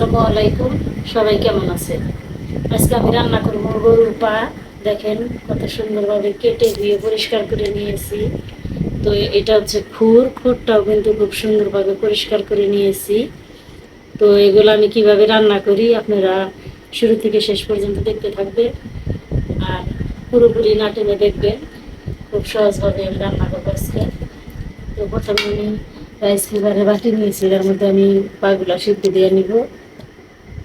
আসসালামু আলাইকুম। সবাই কেমন আছে আজকে আমি রান্না করব গরুর পা। দেখেন কত সুন্দরভাবে কেটে ধুয়ে পরিষ্কার করে নিয়েছি। তো এটা হচ্ছে খুর। খুরটাও কিন্তু খুব সুন্দরভাবে পরিষ্কার করে নিয়েছি। তো এগুলো আমি কীভাবে রান্না করি আপনারা শুরু থেকে শেষ পর্যন্ত দেখতে থাকবে আর পুরোপুরি না টেনে দেখবেন। খুব সহজভাবে আমি রান্না করব আজকে। তো প্রথমে আমি রাইস কুকারে বাটি নিয়েছি। এর মধ্যে আমি পাগুলা সিদ্ধ দিয়ে নিব।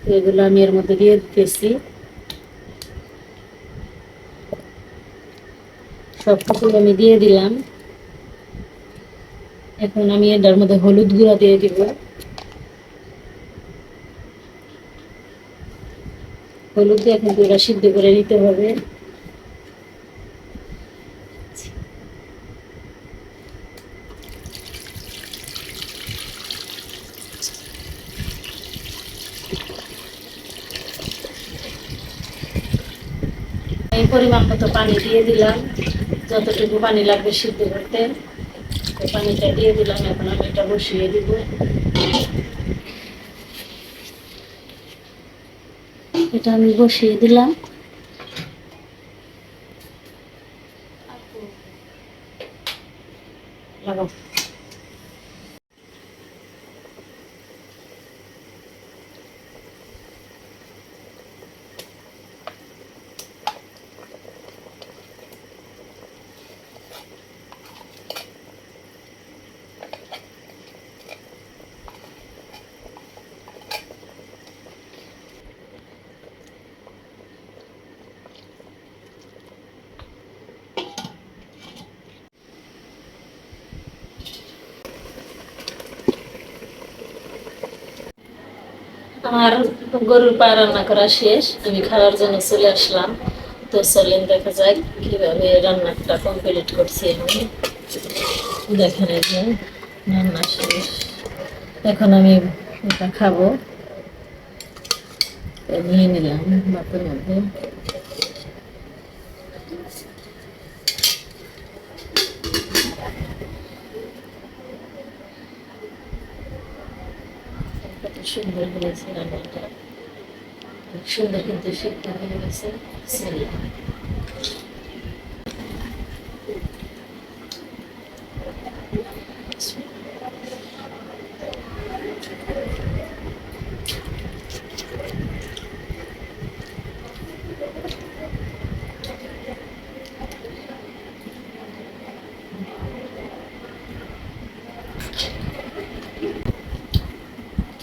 তো এগুলো আমি এর মধ্যে দিয়ে দিতেছি। সব কিছু আমি দিয়ে দিলাম। এখন আমি এটার মধ্যে হলুদ গুঁড়া দিয়ে দিব। হলুদ দিয়ে এখন এটা সিদ্ধ করে নিতে হবে। এই পরিমাণ মতো পানি দিয়ে দিলাম। যতটুকু পানি লাগবে সিদ্ধ করতে পানিটা দিয়ে দিলাম। এখন আমি এটা বসিয়ে দিব। এটা আমি বসিয়ে দিলাম। লাগাও। আমার গরুর পা রান্না করা শেষ। আমি খাওয়ার জন্য চলে আসলাম। তো চলেন, দেখা যাক কীভাবে রান্নাটা কমপ্লিট করছি আমি। দেখেন যে রান্না শেষ। এখন আমি এটা খাব। নিয়ে নিলাম ভাতের মধ্যে কত সুন্দর হয়েছে রান্নাটা সুন্দর কিন্তু শিক্ষা হয়ে গেছে।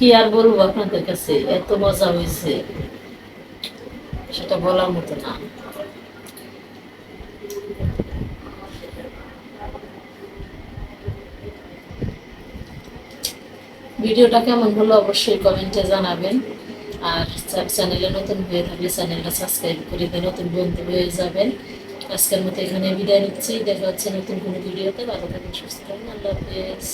কি আর বলব আপনাদের কাছে? এত মজা হয়েছে। সেটা বলার মতো না। ভিডিওটা কেমন হলো অবশ্যই কমেন্টে জানাবেন। আর চ্যানেলে নতুন হয়ে থাকলে চ্যানেলটা সাবস্ক্রাইব করে দিয়ে নতুন বন্ধু হয়ে যাবেন। আজকের মতো এখানে বিদায় নিচ্ছি। দেখা হচ্ছে নতুন কোনো ভিডিওতে। ভালো থাকুন, সুস্থ আল্লাহ হাফেজ।